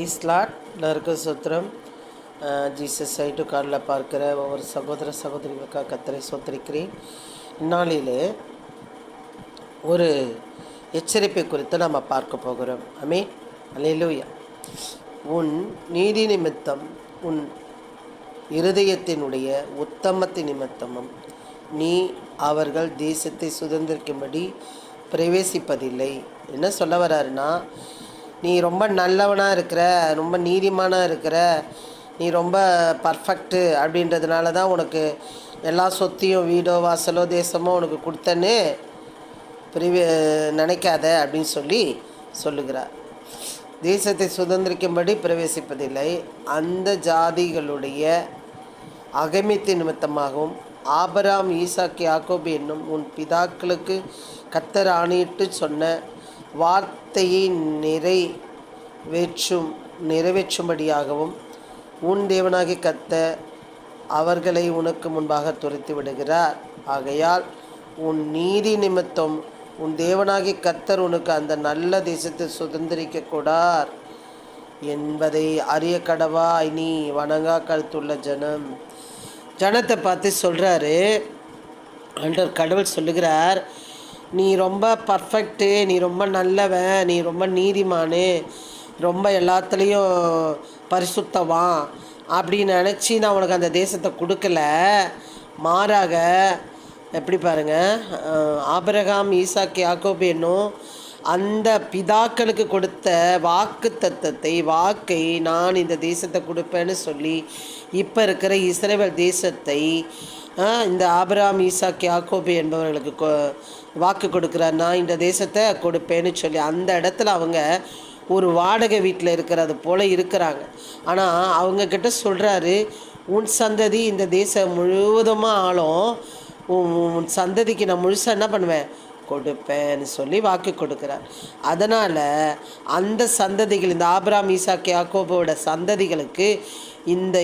ஈஸ்லாட் எல்லாருக்கும் சுத்திரம் Jesus site கார்டில் பார்க்கிற ஒவ்வொரு சகோதர சகோதரிகளுக்காக கத்தரை சொத்திருக்கிறேன். இந்நாளிலே ஒரு எச்சரிப்பை குறித்து நம்ம பார்க்க போகிறோம். அமே அலையிலூயா உன் நீதி நிமித்தம் உன் இருதயத்தினுடைய உத்தமத்தின் நிமித்தமும் நீ அவர்கள் தேசத்தை சுதந்திரிக்கும்படி பிரவேசிப்பதில்லை. என்ன சொல்ல வர்றாருன்னா நீ ரொம்ப நல்லவனாக இருக்கிற ரொம்ப நீதிமானாக இருக்கிற நீ ரொம்ப பர்ஃபெக்ட்டு அப்படின்றதுனால தான் உனக்கு எல்லா சொத்தையும் வீடோ வாசலோ தேசமோ உனக்கு கொடுத்தேன்னு பிரிவு நினைக்காத அப்படின்னு சொல்லி சொல்லுகிறார். தேசத்தை சுதந்திரிக்கும்படி பிரவேசிப்பதில்லை. அந்த ஜாதிகளுடைய அகமித்து நிமித்தமாகவும் ஆபராம் ஈசாக்கி யாக்கோபி என்னும் உன் பிதாக்களுக்கு கத்தர் ஆணையிட்டு சொன்ன வார்த்தையை நிறைவேற்றும் நிறைவேற்றும்படியாகவும் உன் தேவனாகி கத்த அவர்களை உனக்கு முன்பாக துரத்தி விடுகிறார். ஆகையால் உன் நீதி நிமித்தம் உன் தேவனாகி கத்தர் உனக்கு அந்த நல்ல தேசத்தை சுதந்திரிக்க கூடார் என்பதை அறிய கடவாய். நீ வணங்கா கருத்துள்ள ஜனம். ஜனத்தை பார்த்து சொல்கிறாரு அன்றர் கடவுள் சொல்லுகிறார் நீ ரொம்ப பர்ஃபெக்ட்டு நீ ரொம்ப நல்லவன் நீ ரொம்ப நீதிமானு ரொம்ப எல்லாத்துலேயும் பரிசுத்தவான் அப்படின்னு நினச்சி நான் உனக்கு அந்த தேசத்தை கொடுக்கல. மாறாக எப்படி பாருங்க ஆபரகாம் ஆபிரகாம் ஈசாக்கு யாக்கோபு என்னும் அந்த பிதாக்களுக்கு கொடுத்த வாக்கு தத்தத்தை வாக்கை நான் இந்த தேசத்தை கொடுப்பேன்னு சொல்லி இப்போ இருக்கிற இஸ்ரேல் தேசத்தை இந்த ஆபராம் ஈசாக்கு கியாகோபி என்பவர்களுக்கு கொ- வாக்கு கொடுக்குறார். நான் இந்த தேசத்தை கொடுப்பேன்னு சொல்லி அந்த இடத்துல அவங்க ஒரு வாடகை வீட்டில் இருக்கிறது போல் இருக்கிறாங்க. ஆனால் அவங்கக்கிட்ட சொல்கிறாரு உன் சந்ததி இந்த தேசம் முழுவதுமாக ஆளும் உன் உன் சந்ததிக்கு நான் முழுசாக என்ன பண்ணுவேன்? கொடுப்பேன்னு சொல்லி வாக்கு கொடுக்குறார். அதனால் அந்த சந்ததிகள் இந்த ஆப்ராம் ஈசாக்கு யாக்கோபோட சந்ததிகளுக்கு இந்த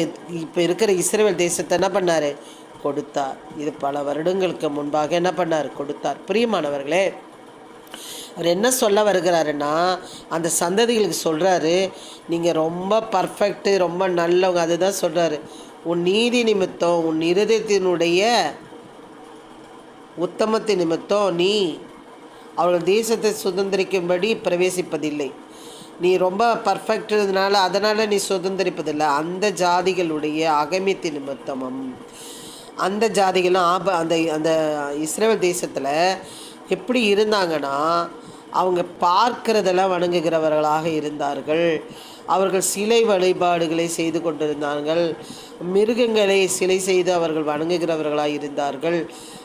இப்போ இருக்கிற இஸ்ரேல் தேசத்தை என்ன பண்ணார்? கொடுத்தார். இது பல வருடங்களுக்கு முன்பாக என்ன பண்ணார்? கொடுத்தார். பிரியமானவர்களே அவர் என்ன சொல்ல வருகிறாருன்னா அந்த சந்ததிகளுக்கு சொல்கிறாரு நீங்கள் ரொம்ப பர்ஃபெக்ட்டு ரொம்ப நல்லவங்க. அதுதான் சொல்கிறாரு உன் நீதி நிமித்தம் உன் இருதயத்தினுடைய உத்தமத்தை நிமித்தம் நீ அவர்கள் தேசத்தை சுதந்திரிக்கும்படி பிரவேசிப்பதில்லை. நீ ரொம்ப பர்ஃபெக்ட்னால அதனால் நீ சுதந்திரிப்பதில்லை. அந்த ஜாதிகளுடைய அகமித்து நிமித்தமும் அந்த ஜாதிகளும் ஆப அந்த அந்த இஸ்ரேல் தேசத்தில் எப்படி இருந்தாங்கன்னா அவங்க பார்க்கிறதெல்லாம் வணங்குகிறவர்களாக இருந்தார்கள். அவர்கள் சிலை வழிபாடுகளை செய்து கொண்டிருந்தார்கள். மிருகங்களை சிலை செய்து அவர்கள் வணங்குகிறவர்களாக இருந்தார்கள்.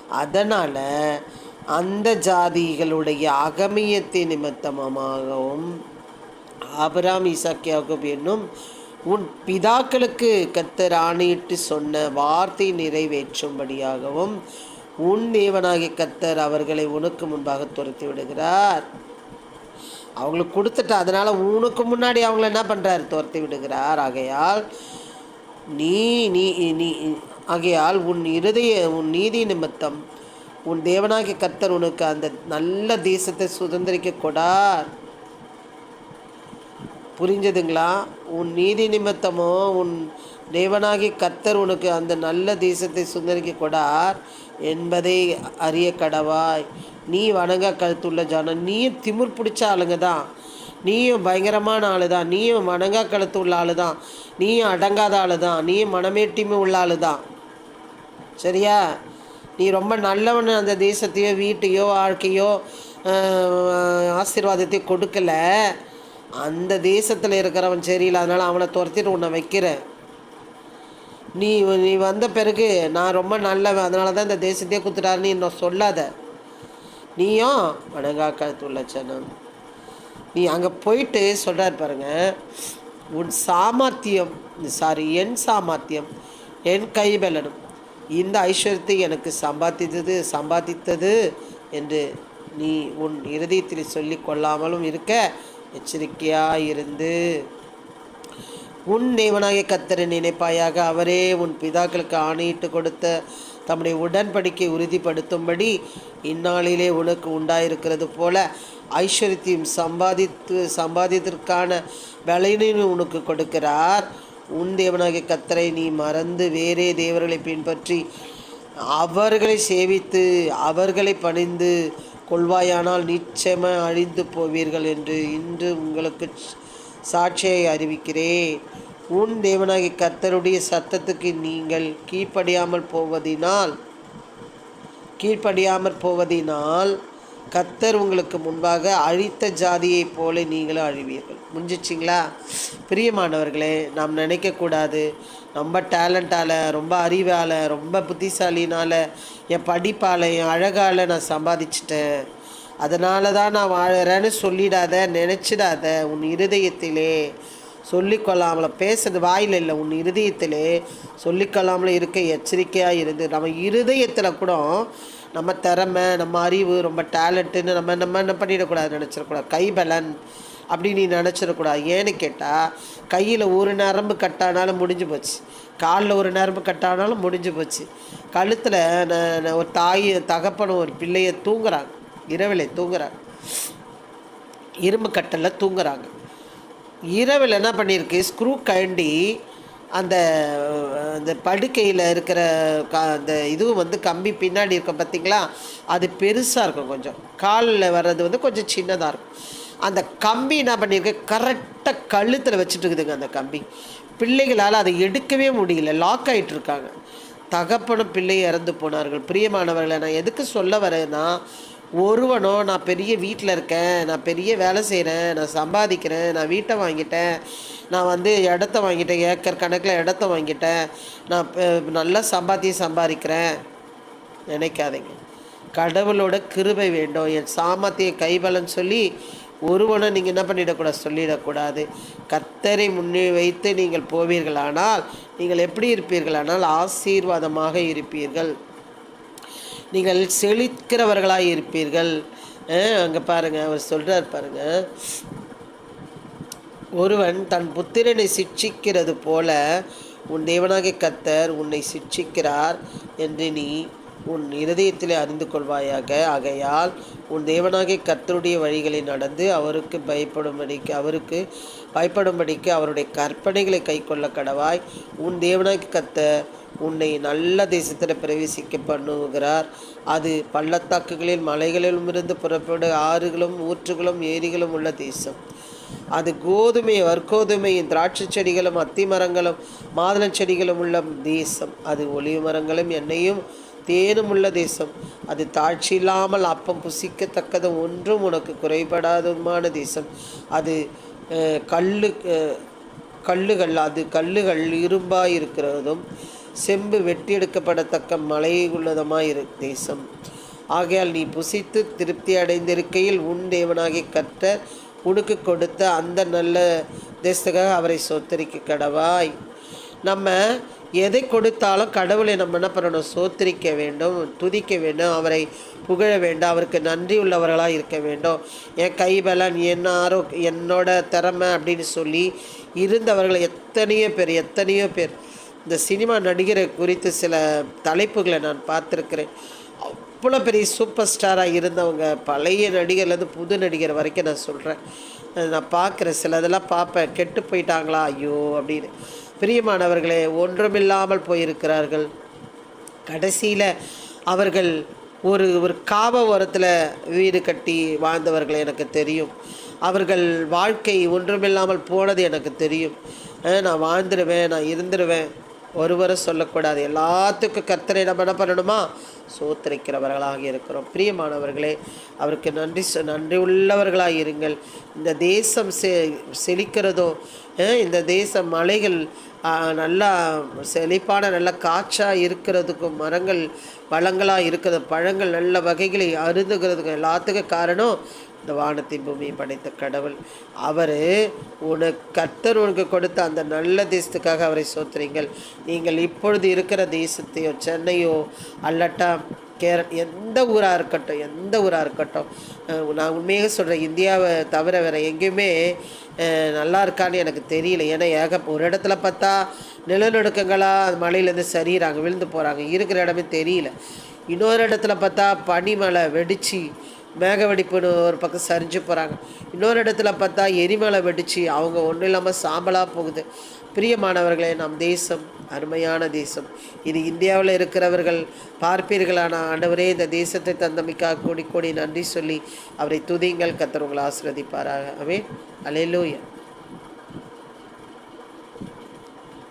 அதனால் அந்த ஜாதிகளுடைய அகமியத்தை நிமித்தமாகவும் ஆபராம் ஈசாக் என்னும் உன் பிதாக்களுக்கு கத்தர் ஆணையிட்டு சொன்ன வார்த்தை நிறைவேற்றும்படியாகவும் உன் தேவனாகிய கத்தர் அவர்களை உனக்கு முன்பாக துரத்தி விடுகிறார். அவங்களுக்கு கொடுத்துட்டா அதனால் உனக்கு முன்னாடி அவங்கள என்ன பண்ணுறாரு துரத்தி விடுகிறார். ஆகையால் நீ நீ நீ ஆகையால் உன் இருதய உன் நீதி நிமித்தம் உன் தேவனாகிய கத்தர் உனக்கு அந்த நல்ல தேசத்தை சுதந்திரிக்க கொடார். புரிஞ்சதுங்களா? உன் நீதி நிமித்தமோ உன் தேவனாகி கத்தர் உனக்கு அந்த நல்ல தேசத்தை சுதந்திரிக்க கொடார் என்பதை அறிய கடவாய். நீ வணங்க கழுத்துள்ள ஜானம் நீயும் திமிர் பிடிச்ச ஆளுங்க தான். நீயும் பயங்கரமான ஆளு தான். நீயும் வணங்கா கழுத்து உள்ள ஆளு தான். நீயும் அடங்காத ஆளு தான். நீயும் மனமேட்டிமை உள்ள ஆளு தான். சரியா? நீ ரொம்ப நல்லவன் அந்த தேசத்தையோ வீட்டையோ வாழ்க்கையோ ஆசீர்வாதத்தையோ கொடுக்கல. அந்த தேசத்தில் இருக்கிறவன் சரியில்லை. அதனால் அவனை துரத்திட்டு உன்னை வைக்கிறேன். நீ நீ வந்த பிறகு நான் ரொம்ப நல்லவன். அதனால தான் இந்த தேசத்தையே குத்துட்டாருன்னு இன்னும் சொல்லாத. நீயும் வணங்கா நீ அங்கே போயிட்டு சொல்கிறார் பாருங்க. உன் சாமர்த்தியம் சாரி என் சாமர்த்தியம் என் கைபலனும். இந்த ஐஸ்வர்யத்தை எனக்கு சம்பாதித்தது சம்பாதித்தது என்று நீ உன் இருதயத்தில் சொல்லி கொள்ளாமலும் இருக்க எச்சரிக்கையாக இருந்து உன் தேவனாகிய கத்தரை நினைப்பாயாக அவரே உன் பிதாக்களுக்கு ஆணையிட்டு கொடுத்த தம்முடைய உடன்படிக்கை உறுதிப்படுத்தும்படி இந்நாளிலே உனக்கு உண்டாயிருக்கிறது போல ஐஸ்வர்யத்தையும் சம்பாதித்து சம்பாதித்ததற்கான பலனையும் உனக்கு கொடுக்கிறார். உன் தேவனாகிய கத்தரை நீ மறந்து வேறே தேவர்களை பின்பற்றி அவர்களை சேவித்து அவர்களை பணிந்து கொள்வாயானால் நிச்சயமாக அழிந்து போவீர்கள் என்று இன்று உங்களுக்கு சாட்சியை அறிவிக்கிறேன். உன் தேவனாகி கர்த்தருடைய சத்தத்துக்கு நீங்கள் கீழ்ப்படியாமல் போவதினால் கீழ்ப்படியாமல் போவதினால் கத்தர் உங்களுக்கு முன்பாக அழித்த ஜாதியைப் போல நீங்களும் அழிவீர்கள். முடிஞ்சிச்சிங்களா பிரியமானவர்களே நாம் நினைக்கக்கூடாது. ரொம்ப டேலண்டால் ரொம்ப அறிவால் ரொம்ப புத்திசாலினால் என் படிப்பால் என் அழகால் நான் சம்பாதிச்சிட்டேன். அதனால தான் நான் வாழறேன்னு சொல்லிடாத நினச்சிடாத உன் இருதயத்திலே சொல்லிக்கொள்ளாமல பேசுறது வாயில் இல்லை உன் இருதயத்திலே சொல்லிக்கொள்ளாமல் இருக்க எச்சரிக்கையாக இருந்து நம்ம இருதயத்தில் கூட நம்ம திறமை நம்ம அறிவு ரொம்ப டேலண்ட்டுன்னு நம்ம நம்ம என்ன பண்ணிடக்கூடாது நினச்சிடக்கூடாது. கைபலன் அப்படி நீ நினச்சிடக்கூடாது. ஏன்னு கேட்டால் கையில் ஒரு நரம்பு கட்டானாலும் முடிஞ்சு போச்சு. காலில் ஒரு நரம்பு கட்டானாலும் முடிஞ்சு போச்சு. கழுத்தில் ஒரு தாய் தகப்பனும் ஒரு பிள்ளையை தூங்குறாங்க. இரவில் தூங்குறாங்க. இரும்பு கட்டலில் தூங்குறாங்க. இரவில் என்ன பண்ணியிருக்கு? ஸ்க்ரூ கண்டி அந்த அந்த படுக்கையில் இருக்கிற க அந்த இதுவும் வந்து கம்பி பின்னாடி இருக்கும் பார்த்தீங்களா அது பெருசாக இருக்கும் கொஞ்சம். காலில் வர்றது வந்து கொஞ்சம் சின்னதாக இருக்கும். அந்த கம்பி என்ன பண்ணியிருக்கு? கரெக்டாக கழுத்தில் வச்சுட்டு இருக்குதுங்க அந்த கம்பி. பிள்ளைகளால் அதை எடுக்கவே முடியல. லாக் ஆகிட்டு இருக்காங்க தகப்பனும் பிள்ளை இறந்து போனார்கள். பிரியமானவர்களை நான் எதுக்கு சொல்ல வரேன்னா ஒருவனோ நான் பெரிய வீட்டில் இருக்கேன் நான் பெரிய வேலை செய்கிறேன் நான் சம்பாதிக்கிறேன் நான் வீட்டை வாங்கிட்டேன் நான் வந்து இடத்த வாங்கிட்டேன் ஏக்கர் கணக்கில் இடத்த வாங்கிட்டேன் நான் நல்லா சம்பாத்தியம் சம்பாதிக்கிறேன். நினைக்காதீங்க. கடவுளோட கிருபை வேண்டும். என் சாமர்த்திய கைபலன்னு சொல்லி ஒருவனை நீங்கள் என்ன பண்ணிடக்கூடாது? சொல்லிடக்கூடாது. கத்தரை முன்னே வைத்து நீங்கள் போவீர்களானால் நீங்கள் எப்படி இருப்பீர்களானால் ஆசீர்வாதமாக இருப்பீர்கள். நீங்கள் செழிக்கிறவர்களாக இருப்பீர்கள். அங்கே பாருங்கள் அவர் சொல்கிறார் பாருங்கள் ஒருவன் தன் புத்திரனை சிட்சிக்கிறது போல உன் தேவனாகிய கத்தர் உன்னை சிட்சிக்கிறார் என்று நீ உன் இருதயத்திலே அறிந்து கொள்வாயாக. ஆகையால் உன் தேவனாகிய கத்தருடைய வழிகளை நடந்து அவருக்கு பயப்படும்படிக்கு அவருக்கு பயப்படும்படிக்கு அவருடைய கற்பனைகளை கைக்கொள்ள கடவாய். உன் தேவனாகிய கத்தர் உன்னை நல்ல தேசத்தில் பிரவேசிக்க பண்ணுகிறார் அது பள்ளத்தாக்குகளில் மலைகளிலும் இருந்து புறப்படும் ஆறுகளும் ஊற்றுகளும் ஏரிகளும் உள்ள தேசம். அது கோதுமை வற்கோதுமையும் திராட்சை செடிகளும் அத்தி மரங்களும் மாதுளம் செடிகளும் உள்ள தேசம். அது ஒளிவு மரங்களும் எண்ணெயும் தேனும் உள்ள தேசம். அது தாழ்ச்சி இல்லாமல் அப்பம் புசிக்கத்தக்கது ஒன்றும் உனக்கு குறைபடாதுமான தேசம். அது கல் கல்லு கல்லுகள் அது கல்லுகள் இரும்பாக இருக்கிறதும் செம்பு வெட்டி எடுக்கப்படத்தக்க மலை இரு தேசம். ஆகையால் நீ புசித்து திருப்தி அடைந்திருக்கையில் உன் தேவனாகி கற்ற உனக்கு கொடுத்த அந்த நல்ல தேசத்துக்காக அவரை சோத்தரிக்க கடவாய். நம்ம எதை கொடுத்தாலும் கடவுளை நம்ம என்ன பண்ணணும்? சோத்திரிக்க வேண்டும் துதிக்க வேண்டும் அவரை புகழ வேண்டும் அவருக்கு நன்றி உள்ளவர்களாக இருக்க வேண்டும். என் கைபலன் என் ஆரோ என்னோட திறமை அப்படின்னு சொல்லி இருந்தவர்கள் எத்தனையோ பேர் எத்தனையோ பேர் இந்த சினிமா நடிகரை குறித்து சில தலைப்புகளை நான் பார்த்துருக்கிறேன். அவ்வளோ பெரிய சூப்பர் ஸ்டாராக இருந்தவங்க பழைய நடிகர்லேருந்து புது நடிகர் வரைக்கும் நான் சொல்கிறேன் நான் பார்க்குறேன். சில இதெல்லாம் பார்ப்பேன். கெட்டு போயிட்டாங்களா? ஐயோ அப்படின்னு. பிரியமானவர்களே ஒன்றுமில்லாமல் போயிருக்கிறார்கள். கடைசியில் அவர்கள் ஒரு ஒரு காவ ஓரத்தில் வீடு கட்டி வாழ்ந்தவர்கள் எனக்கு தெரியும். அவர்கள் வாழ்க்கை ஒன்றுமில்லாமல் போனது எனக்கு தெரியும். நான் வாழ்ந்துடுவேன் நான் இருந்துடுவேன் ஒருவரை சொல்லக்கூடாது. எல்லாத்துக்கும் கர்த்தரை நம்ம என்ன பண்ணணுமா? சோத்தரிக்கிறவர்களாக இருக்கிறோம். பிரியமானவர்களே அவருக்கு நன்றி நன்றி உள்ளவர்களாக இருங்கள் இந்த தேசம் செ செழிக்கிறதோ இந்த தேச மலைகள் நல்லா செழிப்பான நல்ல காய்ச்சாக இருக்கிறதுக்கும் மரங்கள் வளங்களாக இருக்கிறது பழங்கள் நல்ல வகைகளை அருந்துகிறதுக்கும் எல்லாத்துக்கும் காரணம் இந்த வானத்தை பூமியை படைத்த கடவுள். அவர் உனக்கு கர்த்தர் உனக்கு கொடுத்த அந்த நல்ல தேசத்துக்காக அவரை சோத்துறீங்கள். நீங்கள் இப்பொழுது இருக்கிற தேசத்தையோ சென்னையோ அல்லட்டா கேர எந்த ஊராக இருக்கட்டும் எந்த ஊராக இருக்கட்டும் நான் உண்மையாக சொல்கிறேன் இந்தியாவை தவிர வேறு எங்கேயுமே நல்லா இருக்கான்னு எனக்கு தெரியல. ஏன்னா ஏக ஒரு இடத்துல பார்த்தா நிலநடுக்கங்களாக மலையிலேருந்து சரிகிறாங்க விழுந்து போகிறாங்க இருக்கிற இடமே தெரியல. இன்னொரு இடத்துல பார்த்தா பனிமலை வெடித்து மேக வெடிப்புன்னு ஒரு பக்கம் சரிஞ்சு போகிறாங்க இன்னொரு இடத்துல பார்த்தா எரிமலை வெடித்து அவங்க ஒன்றும் இல்லாமல் சாம்பலாக போகுது. பிரியமானவர்களே நம் தேசம் அருமையான தேசம். இது இந்தியாவில் இருக்கிறவர்கள் பார்ப்பீர்களான ஆண்டவரே இந்த தேசத்தை தந்தமிக்காக கூடி கூடி நன்றி சொல்லி அவரை துதிங்கள் கத்தர் ஆசிரதிப்பாராக அவே அலையிலூயா